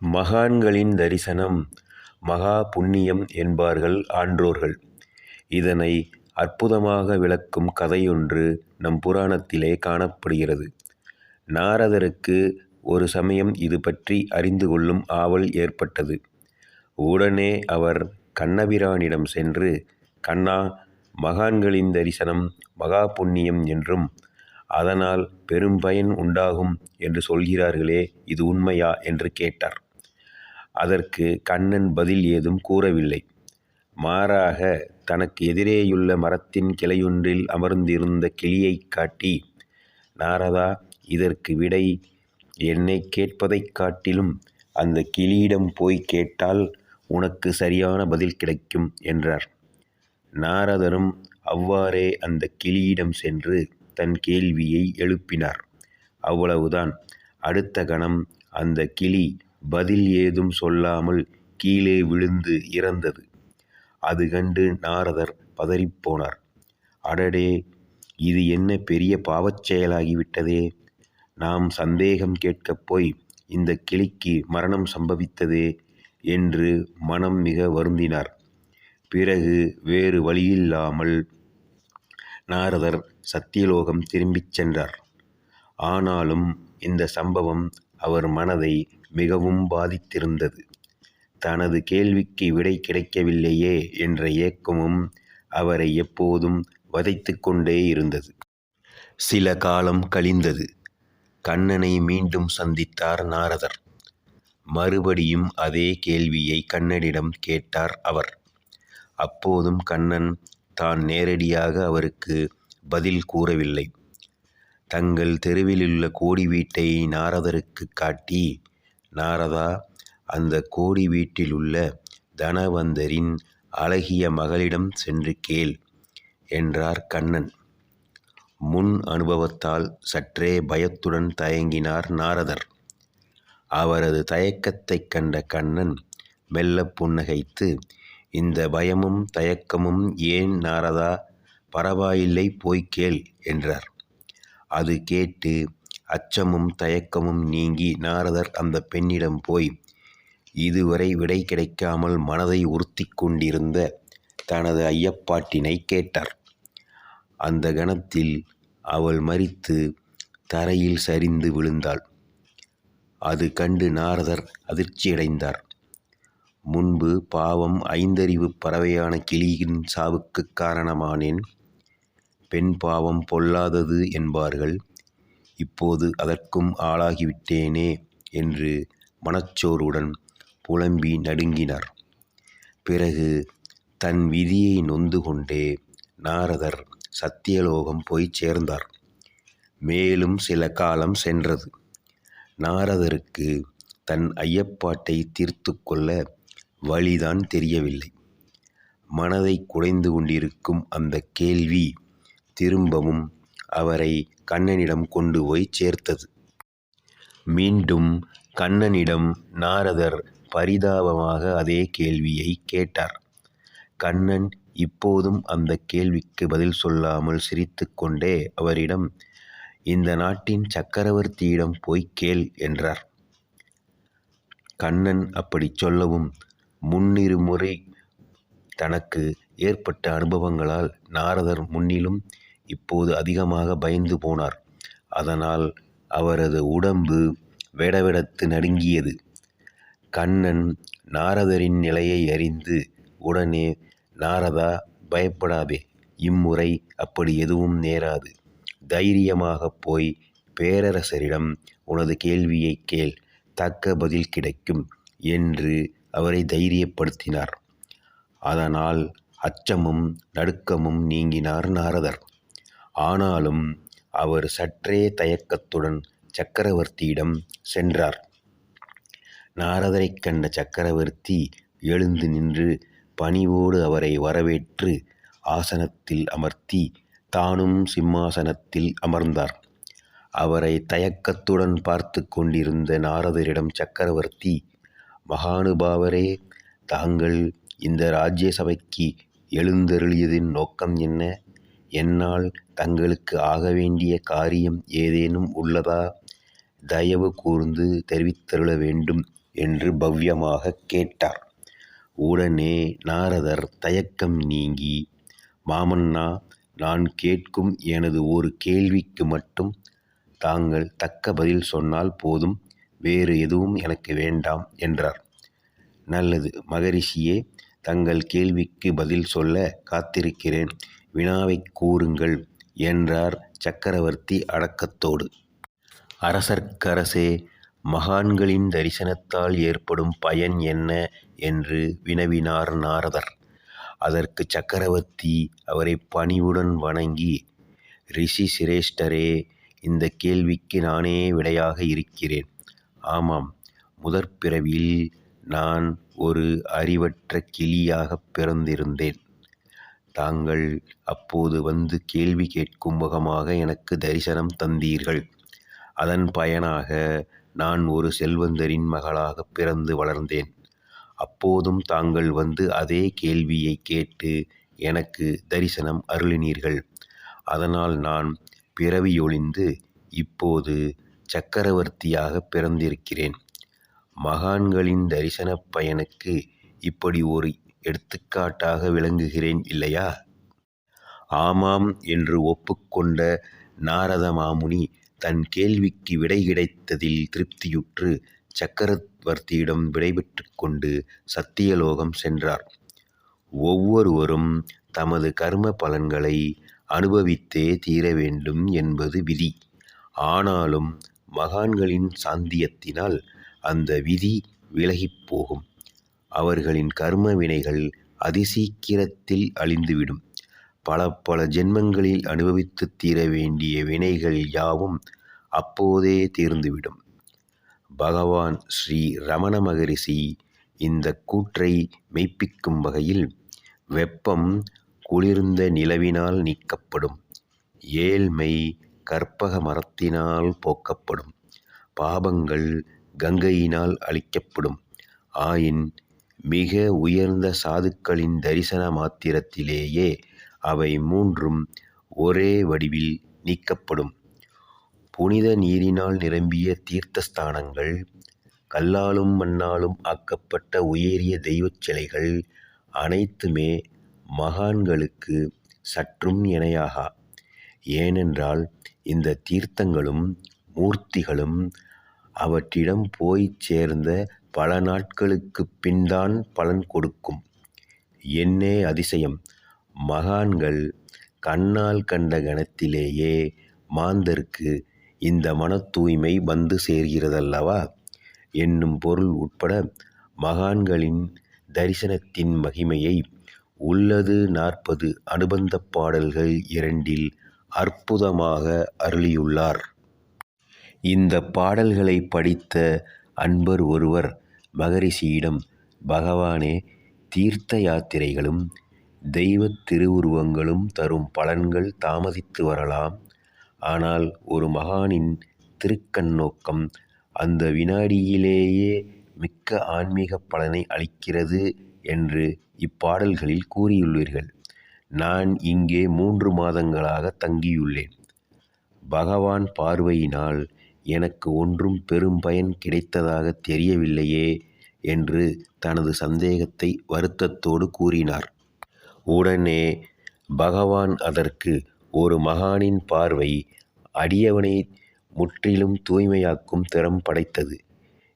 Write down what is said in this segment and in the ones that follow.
மகான்களின் தரிசனம் மகா புண்ணியம் என்பார்கள் ஆன்றோர்கள். இதனை அற்புதமாக விளக்கும் கதையொன்று நம் புராணத்திலே காணப்படுகிறது. நாரதருக்கு ஒரு சமயம் இது பற்றி அறிந்து கொள்ளும் ஆவல் ஏற்பட்டது. உடனே அவர் கண்ணபிரானிடம் சென்று கண்ணா மகான்களின் தரிசனம் மகா புண்ணியம் என்றும் அதனால் பெரும் பயன் உண்டாகும் என்று சொல்கிறார்களே இது உண்மையா? என்று கேட்டார். அதற்கு கண்ணன் பதில் ஏதும் கூறவில்லை. மாறாக தனக்கு எதிரேயுள்ள மரத்தின் கிளையொன்றில் அமர்ந்திருந்த கிளியைக் காட்டி நாரதா இதற்கு விடை என்னைக் கேட்பதைக் காட்டிலும் அந்த கிளியிடம் போய் கேட்டால் உனக்கு சரியான பதில் கிடைக்கும் என்றார். நாரதரும் அவ்வாறே அந்த கிளியிடம் சென்று தன் கேள்வியை எழுப்பினார். அவ்வளவுதான் அடுத்த கணம் அந்த கிளி பதில் ஏதும் சொல்லாமல் கீழே விழுந்து இறந்தது. அது கண்டு நாரதர் பதறிப்போனார். அடடே இது என்ன பெரிய பாவச் செயலாகி விட்டதே. நாம் சந்தேகம் கேட்கப் போய் இந்தக் கிளிக்கு மரணம் சம்பவித்ததே என்று மனம் மிக வருந்தினார். பிறகு வேறு வழியில்லாமல் நாரதர் சத்தியலோகம் திரும்பிச் சென்றார். ஆனாலும் இந்த சம்பவம் அவர் மனதை மிகவும் பாதித்திருந்தது. தனது கேள்விக்கு விடை கிடைக்கவில்லையே என்ற ஏக்கமும் அவரை எப்போதும் வதைத்துக் கொண்டேயிருந்தது. சில காலம் கழிந்தது. கண்ணனை மீண்டும் சந்தித்தார் நாரதர். மறுபடியும் அதே கேள்வியை கண்ணனிடம் கேட்டார் அவர். அப்போதும் கண்ணன் தான் நேரடியாக அவருக்கு பதில் கூறவில்லை. தங்கள் தெருவிலுள்ள கோடி வீட்டை நாரதருக்குக் காட்டி நாரதா அந்த கோடி வீட்டிலுள்ள தனவந்தரின் அழகிய மகளிடம் சென்று கேள் என்றார் கண்ணன். முன் அனுபவத்தால் சற்றே பயத்துடன் தயங்கினார் நாரதர். அவரது தயக்கத்தைக் கண்ட கண்ணன் மெல்லப் புன்னகைத்து இந்த பயமும் தயக்கமும் ஏன் நாரதா பரவாயில்லை போய்க்கேள் என்றார். அது கேட்டு அச்சமும் தயக்கமும் நீங்கி நாரதர் அந்தப் பெண்ணிடம் போய் இதுவரை விடை கிடைக்காமல் மனதை உறுத்தி கொண்டிருந்த தனது ஐயப்பாட்டினைக் கேட்டார். அந்த கணத்தில் அவள் மறித்து தரையில் சரிந்து விழுந்தாள். அது கண்டு நாரதர் அதிர்ச்சியடைந்தார். முன்பு பாவம் ஐந்தறிவுப் பறவையான கிளியின் சாவுக்குக் காரணமானேன். பெண் பாவம் பொல்லாதது என்பார்கள். இப்போது அதற்கும் ஆளாகிவிட்டேனே என்று மனச்சோர்வுடன் புலம்பி நடுங்கினார். பிறகு தன் விதியை நொந்து கொண்டே நாரதர் சத்தியலோகம் போய் சேர்ந்தார். மேலும் சில காலம் சென்றது. நாரதருக்கு தன் ஐயப்பாட்டை தீர்த்து கொள்ள வழிதான் தெரியவில்லை. மனதைக் குடைந்து கொண்டிருக்கும் அந்த கேள்வி திரும்பவும் அவரை கண்ணனிடம் கொண்டு போய் சேர்த்தது. மீண்டும் கண்ணனிடம் நாரதர் பரிதாபமாக அதே கேள்வியை கேட்டார். கண்ணன் இப்போதும் அந்த கேள்விக்கு பதில் சொல்லாமல் சிரித்து கொண்டே அவரிடம் இந்த நாட்டின் சக்கரவர்த்தியிடம் போய்க் கேள் என்றார். கண்ணன் அப்படிச் சொல்லவும் முன்னிருமுறை தனக்கு ஏற்பட்ட அனுபவங்களால் நாரதர் முன்னிலும் இப்போது அதிகமாக பயந்து போனார். அதனால் அவரது உடம்பு வெடவெடத்து நடுங்கியது. கண்ணன் நாரதரின் நிலையை அறிந்து உடனே நாரதா பயப்படாதே இம்முறை அப்படி எதுவும் நேராது. தைரியமாகப் போய் பேரரசரிடம் உனது கேள்வியைக் கேள் தக்க பதில் கிடைக்கும் என்று அவரை தைரியப்படுத்தினார். அதனால் அச்சமும் நடுக்கமும் நீங்கினார் நாரதர். ஆனாலும் அவர் சற்றே தயக்கத்துடன் சக்கரவர்த்தியிடம் சென்றார். நாரதரைக் கண்ட சக்கரவர்த்தி எழுந்து நின்று பணிவோடு அவரை வரவேற்று ஆசனத்தில் அமர்த்தி தானும் சிம்மாசனத்தில் அமர்ந்தார். அவரைத் தயக்கத்துடன் பார்த்துக் கொண்டிருந்த நாரதரிடம் சக்கரவர்த்தி மகானுபாவரே தாங்கள் இந்த ராஜ்ய சபைக்கு எழுந்தருளியதின் நோக்கம் என்ன? என்னால் தங்களுக்கு ஆகவேண்டிய காரியம் ஏதேனும் உள்ளதா? தயவு கூர்ந்து தெரிவித்தருள வேண்டும் என்று பவ்யமாகக் கேட்டார். உடனே நாரதர் தயக்கம் நீங்கி, மாமன்னா, நான் கேட்கும் எனது ஒரு கேள்விக்கு மட்டும் தாங்கள் தக்க பதில் சொன்னால் போதும் வேறு எதுவும் எனக்கு வேண்டாம் என்றார். நல்லது மகரிஷியே தங்கள் கேள்விக்கு பதில் சொல்ல காத்திருக்கிறேன் வினாவைக் கூறுங்கள் என்றார் சக்கரவர்த்தி அடக்கத்தோடு. அரசர்க்கரசே மகான்களின் தரிசனத்தால் ஏற்படும் பயன் என்ன என்று வினவினார் நாரதர். அதற்குச் சக்கரவர்த்தி அவரைப் பணிவுடன் வணங்கி, ரிஷி சிரேஷ்டரே இந்தக் கேள்விக்கு நானே விடையாக இருக்கிறேன். ஆமாம் முதற் பிறவியில் நான் ஒரு அறிவற்ற கிளியாகப் பிறந்திருந்தேன். தாங்கள் அப்போது வந்து கேள்வி கேட்கும் முகமாக எனக்கு தரிசனம் தந்தீர்கள். அதன் பயனாக நான் ஒரு செல்வந்தரின் மகளாகப் பிறந்து வளர்ந்தேன். அப்போதும் தாங்கள் வந்து அதே கேள்வியைக் கேட்டு எனக்கு தரிசனம் அருளினீர்கள். அதனால் நான் பிறவியொழிந்து இப்போது சக்கரவர்த்தியாக பிறந்திருக்கிறேன். மகான்களின் தரிசனப் பயனுக்கு இப்படி ஒரு எடுத்துக்காட்டாக விளங்குகிறேன் இல்லையா? ஆமாம் என்று ஒப்புக்கொண்ட நாரத மாமுனி தன் கேள்விக்கு விடை கிடைத்ததில் திருப்தியுற்று சக்கரவர்த்தியிடம் விடைபெற்றுக் கொண்டு சத்தியலோகம் சென்றார். ஒவ்வொருவரும் தமது கர்ம பலன்களை அனுபவித்தே தீர வேண்டும் என்பது விதி. ஆனாலும் மகான்களின் சாந்தியத்தினால் அந்த விதி விலகிப் போகும். அவர்களின் கர்ம வினைகள் அதிசீக்கிரத்தில் அழிந்துவிடும். பல பல ஜென்மங்களில் அனுபவித்து தீர வேண்டிய வினைகள் யாவும் அப்போதே தீர்ந்துவிடும். பகவான் ஸ்ரீ ரமண மகரிஷி இந்த கூற்றை மெய்ப்பிக்கும் வகையில், வெப்பம் குளிர்ந்த நிலவினால் நீக்கப்படும். ஏழ்மை கற்பக மரத்தினால் போக்கப்படும். பாபங்கள் கங்கையினால் அழிக்கப்படும். ஆயின் மிக உயர்ந்த சாதுக்களின் தரிசன மாத்திரத்திலேயே அவை மூன்றும் ஒரே வடிவில் நீக்கப்படும். புனித நீரினால் நிரம்பிய தீர்த்த ஸ்தானங்கள் கல்லாலும் மண்ணாலும் ஆக்கப்பட்ட உயரிய தெய்வச் சிலைகள் அனைத்துமே மகான்களுக்கு சற்றும் இணையாகா. ஏனென்றால் இந்த தீர்த்தங்களும் மூர்த்திகளும் அவற்றிடம் போய்ச் சேர்ந்த பல நாட்களுக்குப் பின்தான் பலன் கொடுக்கும். என்னே அதிசயம் மகான்கள் கண்ணால் கண்ட கணத்திலேயே மாந்தர்க்கு இந்த மனத் தூய்மை வந்து சேர்கிறதல்லவா என்னும் பொருள் உட்பட மகான்களின் தரிசனத்தின் மகிமையை உள்ளது நாற்பது அனுபந்தப் பாடல்கள் இரண்டில் அற்புதமாக அருளியுள்ளார். இந்தப் பாடல்களைப் படித்த அன்பர் ஒருவர் மகரிஷியிடம் பகவானே தீர்த்த யாத்திரைகளும் தெய்வத் திருவுருவங்களும் தரும் பலன்கள் தாமதித்து வரலாம். ஆனால் ஒரு மகானின் திருக்கண்ணோக்கம் அந்த வினாடியிலேயே மிக்க ஆன்மீக பலனை அளிக்கிறது என்று இப்பாடல்களில் கூறியுள்ளீர்கள். நான் இங்கே மூன்று மாதங்களாக தங்கியுள்ளேன். பகவான் பார்வையினால் எனக்கு ஒன்றும் பெரும் பயன் கிடைத்ததாகத் தெரியவில்லையே என்று தனது சந்தேகத்தை வருத்தத்தோடு கூறினார். உடனே பகவான் அதற்கு ஒரு மகானின் பார்வை அடியவனை முற்றிலும் தூய்மையாக்கும் திறம் படைத்தது.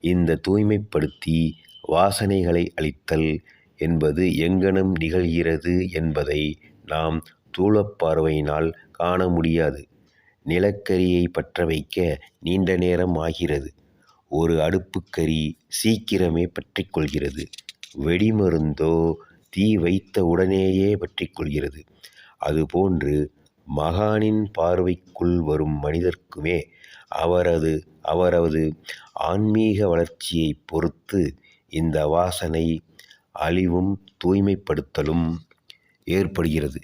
இந்த தூய்மைப்படுத்தி வாசனைகளை அழித்தல் என்பது எங்ஙனம் நிகழ்கிறது என்பதை நாம் தூளப்பார்வையினால் காண முடியாது. நிலக்கரியை பற்ற வைக்க நீண்ட நேரம் ஆகிறது. ஒரு அடுப்புக்கரி சீக்கிரமே பற்றிக்கொள்கிறது வெடிமருந்தோ தீ வைத்த உடனேயே பற்றிக்கொள்கிறது அதுபோன்று மகானின் பார்வைக்குள் வரும் மனிதர்க்குமே அவரது அவரது ஆன்மீக வளர்ச்சியைப் பொறுத்து இந்த வாசனை அழிவும் தூய்மைப்படுத்தலும் ஏற்படுகிறது.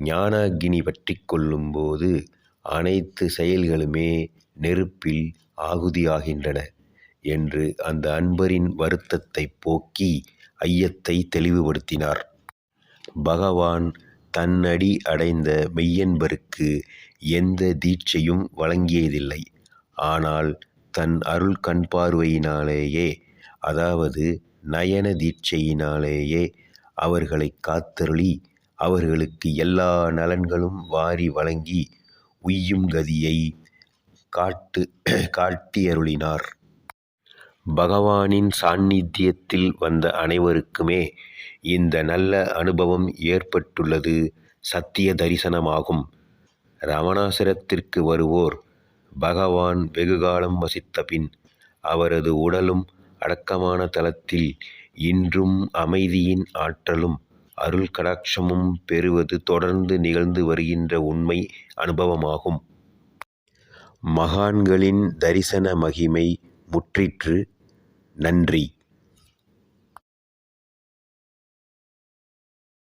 ஞானாகினி பற்றி கொள்ளும்போது அனைத்து செயல்களுமே நெருப்பில் ஆகுதியாகின்றன என்று அந்த அன்பரின் வருத்தத்தைப் போக்கி ஐயத்தை தெளிவுபடுத்தினார். பகவான் தன்னடி அடைந்த மெய்யன்பருக்கு எந்த தீட்சையும் வழங்கியதில்லை. ஆனால் தன் அருள் கண்பார்வையினாலேயே அதாவது நயன தீட்சையினாலேயே அவர்களை காத்தருளி அவர்களுக்கு எல்லா நலன்களும் வாரி வழங்கி உய்யும் கதியை காட்டு காட்டியருளினார். பகவானின் சாநித்தியத்தில் வந்த அனைவருக்குமே இந்த நல்ல அனுபவம் ஏற்பட்டுள்ளது சத்திய தரிசனமாகும். ரமணாசிரத்திற்கு வருவோர் பகவான் வெகுகாலம் வசித்தபின் அவரது உடலும் அடக்கமான தலத்தில் இன்றும் அமைதியின் ஆற்றலும் அருள் கடாட்சமும் பெறுவது தொடர்ந்து நிகழ்ந்து வருகின்ற உண்மை அனுபவமாகும். மகான்களின் தரிசன மகிமை முற்றிற்று. நன்றி